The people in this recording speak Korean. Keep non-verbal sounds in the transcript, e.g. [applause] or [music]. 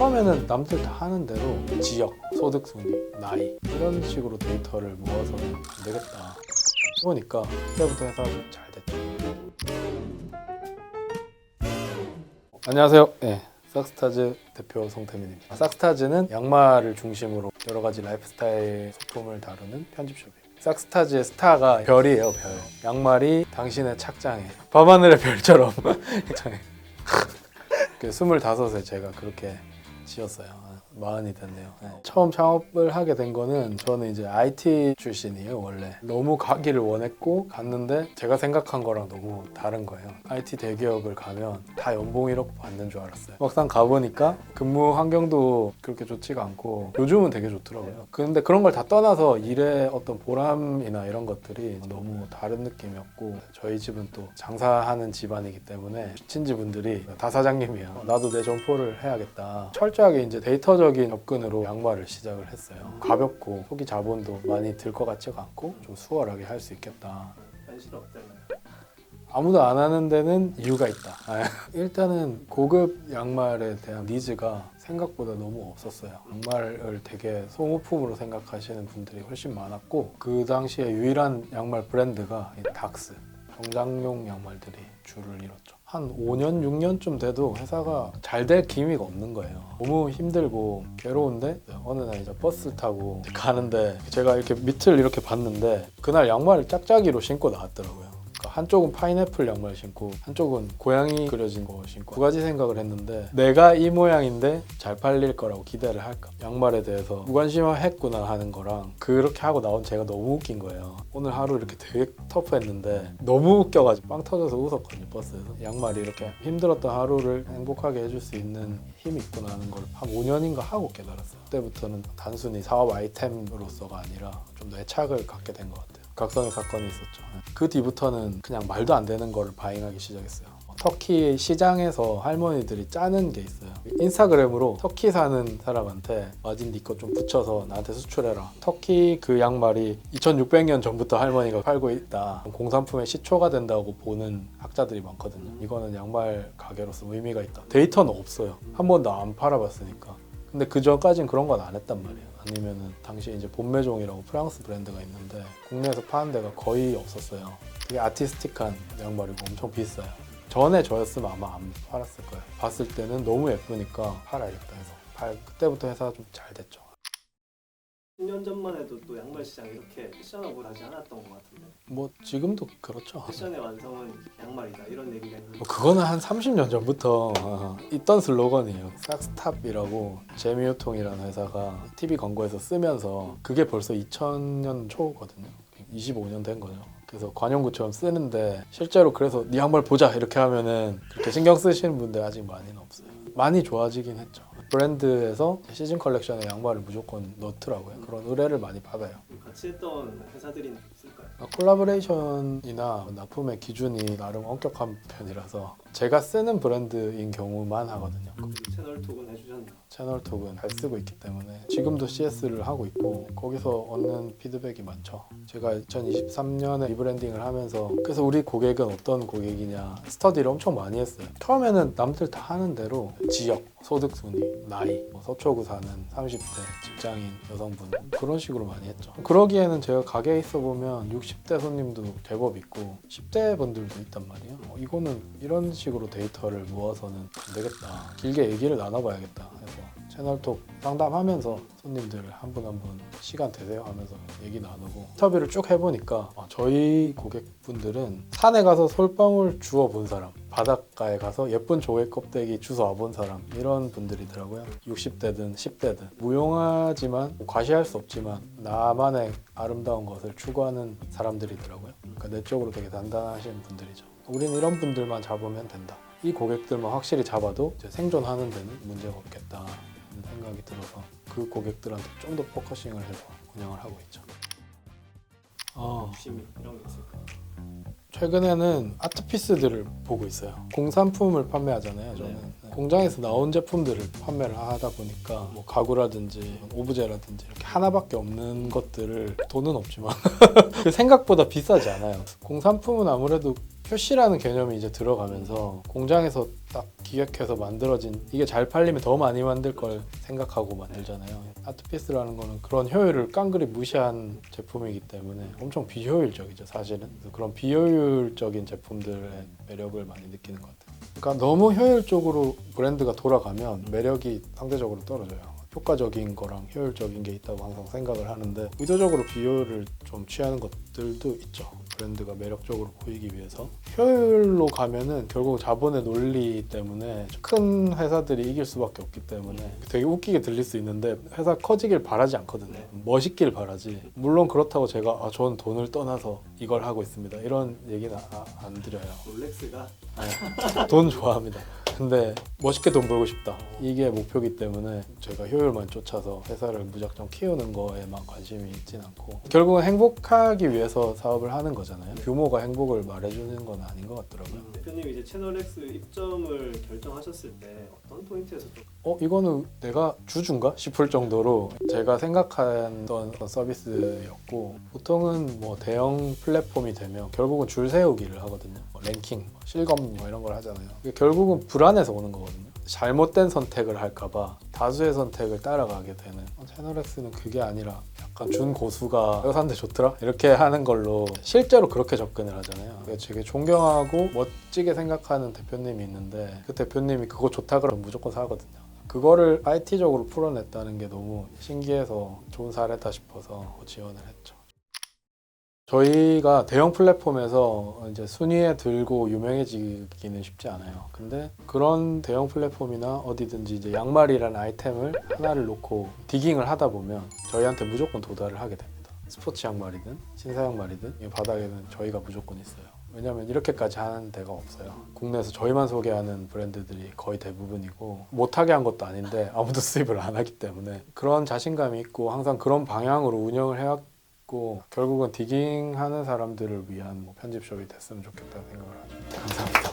처음에는 남들 다 하는 대로 지역, 소득 순위, 나이 이런 식으로 데이터를 모아서는 안 되겠다. 해보니까 그때부터 해서 좀잘 됐죠. 안녕하세요. 네, 싹스타즈 대표 송태민입니다. 싹스타즈는 양말을 중심으로 여러 가지 라이프스타일 소품을 다루는 편집숍이에요. 싹스타즈의 스타가 별이에요, 별. 양말이 당신의 착장에 밤하늘의 별처럼 [laughs] 착장해. [laughs] 그 25에 제가 그렇게 지었어요. 마흔이 됐네요. 네. 처음 창업을 하게 된 거는 저는 이제 IT 출신이에요, 원래. 너무 가기를 원했고 갔는데 제가 생각한 거랑 너무 다른 거예요. IT 대기업을 가면 다 연봉 1억 받는 줄 알았어요. 막상 가보니까 근무 환경도 그렇게 좋지가 않고 요즘은 되게 좋더라고요. 근데 그런 걸 다 떠나서 일의 어떤 보람이나 이런 것들이 너무 다른 느낌이었고 저희 집은 또 장사하는 집안이기 때문에 친지분들이 다 사장님이야. 나도 내 점포를 해야겠다. 철저 하게 이제 데이터적인 접근으로 양말을 시작을 했어요. 가볍고 초기 자본도 많이 들 것 같지가 않고 좀 수월하게 할 수 있겠다. 현실 어땠나요? 아무도 안 하는 데는 이유가 있다. 아, [laughs] 일단은 고급 양말에 대한 니즈가 생각보다 너무 없었어요. 양말을 되게 소모품으로 생각하시는 분들이 훨씬 많았고 그 당시에 유일한 양말 브랜드가 이 닥스 정장용 양말들이 줄을 이뤘죠. 한 5년, 6년쯤 돼도 회사가 잘 될 기미가 없는 거예요. 너무 힘들고 괴로운데 어느 날 이제 버스 타고 가는데 제가 이렇게 밑을 이렇게 봤는데 그날 양말을 짝짝이로 신고 나왔더라고요. 그러니까 한쪽은 파인애플 양말 신고 한쪽은 고양이 그려진 거 신고 두 가지 생각을 했는데 내가 이 모양인데 잘 팔릴 거라고 기대를 할까? 양말에 대해서 무관심했구나 하는 거랑 그렇게 하고 나온 제가 너무 웃긴 거예요. 오늘 하루 이렇게 되게 터프했는데 너무 웃겨가지고 빵 터져서 웃었거든요 버스에서. 양말이 이렇게 힘들었던 하루를 행복하게 해줄 수 있는 힘이 있구나 하는 걸 한 5년인가 하고 깨달았어요. 그때부터는 단순히 사업 아이템으로서가 아니라 좀 더 애착을 갖게 된 것 같아요 각성의 사건이 있었죠. 그 뒤부터는 그냥 말도 안 되는 거를 바잉하기 시작했어요. 터키 시장에서 할머니들이 짜는 게 있어요. 인스타그램으로 터키 사는 사람한테 마진 니거 좀 붙여서 나한테 수출해라. 터키 그 양말이 2600년 전부터 할머니가 팔고 있다. 공산품의 시초가 된다고 보는 학자들이 많거든요. 이거는 양말 가게로서 의미가 있다. 데이터는 없어요. 한 번도 안 팔아봤으니까. 근데 그 전까진 그런 건 안 했단 말이에요. 아니면은 당시에 이제 본매종이라고 프랑스 브랜드가 있는데 국내에서 파는 데가 거의 없었어요. 되게 아티스틱한 양말이고 엄청 비싸요. 전에 저였으면 아마 안 팔았을 거예요. 봤을 때는 너무 예쁘니까 팔아야겠다 해서 팔 그때부터 회사가 좀 잘 됐죠. 10년 전만 해도 또 양말 시장이 이렇게 패셔너블하지 않았던 것 같은데 뭐 지금도 그렇죠. 패션의 완성은 양말이다 이런 얘기가 있는데 뭐 그거는 한 30년 전부터 어, 있던 슬로건이에요. 싹스탑이라고 재미유통이라는 회사가 TV 광고에서 쓰면서 그게 벌써 2000년 초거든요. 25년 된 거죠. 그래서 관용구처럼 쓰는데 실제로 그래서 네 양말 보자 이렇게 하면은 그렇게 신경 쓰시는 분들 아직 많이는 없어요. 많이 좋아지긴 했죠. 브랜드에서 시즌 컬렉션에 양말을 무조건 넣더라고요. 그런 의뢰를 많이 받아요. 같이 했던 회사들이 있을까요? 아, 콜라보레이션이나 납품의 기준이 나름 엄격한 편이라서 제가 쓰는 브랜드인 경우만 하거든요. 채널 톡은 해주셨나? 채널 톡은 잘 쓰고 있기 때문에 지금도 CS를 하고 있고 거기서 얻는 피드백이 많죠. 제가 2023년에 리브랜딩을 하면서 그래서 우리 고객은 어떤 고객이냐 스터디를 엄청 많이 했어요. 처음에는 남들 다 하는 대로 지역, 소득 순위, 나이, 뭐 서초구 사는 30대 직장인 여성분 그런 식으로 많이 했죠. 그러기에는 제가 가게에 있어 보면 60대 손님도 제법 있고 10대 분들도 있단 말이에요. 어, 이거는 이런 식으로 데이터를 모아서는 안 되겠다. 길게 얘기를 나눠봐야겠다 해서 채널톡 상담하면서 손님들 한 분 한 분 시간 되세요 하면서 얘기 나누고 인터뷰를 쭉 해보니까 아, 저희 고객분들은 산에 가서 솔방울 주워 본 사람 바닷가에 가서 예쁜 조개 껍데기 주워 와본 사람 이런 분들이더라고요. 60대든 10대든. 무용하지만 과시할 수 없지만 나만의 아름다운 것을 추구하는 사람들이더라고요. 그러니까 내적으로 되게 단단하신 분들이죠. 우리는 이런 분들만 잡으면 된다. 이 고객들만 확실히 잡아도 이제 생존하는 데는 문제가 없겠다. 하는 생각이 들어서 그 고객들한테 좀 더 포커싱을 해서 운영을 하고 있죠. 어, 욕심이 이런 게 있을까요? 최근에는 아트피스들을 보고 있어요. 공산품을 판매하잖아요. 저는 네. 공장에서 나온 제품들을 판매를 하다 보니까 뭐 가구라든지 오브제라든지 이렇게 하나밖에 없는 것들을 돈은 없지만 [laughs] 그 생각보다 비싸지 않아요. 공산품은 아무래도 표시라는 개념이 이제 들어가면서 공장에서 딱 기획해서 만들어진 이게 잘 팔리면 더 많이 만들 걸 생각하고 만들잖아요. 아트피스라는 거는 그런 효율을 깡그리 무시한 제품이기 때문에 엄청 비효율적이죠, 사실은. 그런 비효율적인 제품들의 매력을 많이 느끼는 것 같아요. 그러니까 너무 효율적으로 브랜드가 돌아가면 매력이 상대적으로 떨어져요. 효과적인 거랑 효율적인 게 있다고 항상 생각을 하는데 의도적으로 비효율을 좀 취하는 것들도 있죠. 브랜드가 매력적으로 보이기 위해서 효율로 가면은 결국 자본의 논리 때문에 큰 회사들이 이길 수밖에 없기 때문에 되게 웃기게 들릴 수 있는데 회사 커지길 바라지 않거든요. 멋있길 바라지. 물론 그렇다고 제가 아, 저는 돈을 떠나서 이걸 하고 있습니다. 이런 얘기는 아- 안 드려요. 롤렉스가 네. 돈 좋아합니다. 근데 멋있게 돈 벌고 싶다. 이게 목표기 때문에 제가 효율만 쫓아서 회사를 무작정 키우는 거에만 관심이 있진 않고 결국은 행복하기 위해서 사업을 하는 거잖아요. 규모가 행복을 말해주는 건 아닌 것 같더라고요. 대표님이 이제 채널X 입점을 결정하셨을 때 어떤 포인트에서 좀 어 이거는 내가 주주인가 싶을 정도로 제가 생각했던 서비스였고 보통은 뭐 대형 플랫폼이 되면 결국은 줄 세우기를 하거든요 뭐 랭킹 뭐 실검 뭐 이런 걸 하잖아요 결국은 불안 해서 오는 거거든요. 잘못된 선택을 할까봐 다수의 선택을 따라가게 되는. 어, 채널X는 그게 아니라 약간 준 고수가 이거 샀는데 좋더라? 이렇게 하는 걸로 실제로 그렇게 접근을 하잖아요. 되게 존경하고 멋지게 생각하는 대표님이 있는데 그 대표님이 그거 좋다 그러면 무조건 사거든요. 그거를 IT적으로 풀어냈다는 게 너무 신기해서 좋은 사례다 싶어서 지원을 했죠. 저희가 대형 플랫폼에서 이제 순위에 들고 유명해지기는 쉽지 않아요. 근데 그런 대형 플랫폼이나 어디든지 이제 양말이라는 아이템을 하나를 놓고 디깅을 하다 보면 저희한테 무조건 도달을 하게 됩니다. 스포츠 양말이든 신사 양말이든 이 바닥에는 저희가 무조건 있어요. 왜냐하면 이렇게까지 하는 데가 없어요. 국내에서 저희만 소개하는 브랜드들이 거의 대부분이고 못하게 한 것도 아닌데 아무도 [laughs] 수입을 안 하기 때문에 그런 자신감이 있고 항상 그런 방향으로 운영을 해왔 고 결국은 디깅하는 사람들을 위한 뭐 편집숍이 됐으면 좋겠다는 생각을 하죠. 감사합니다.